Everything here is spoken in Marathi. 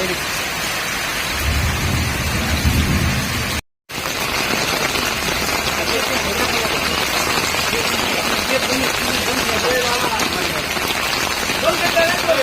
Later.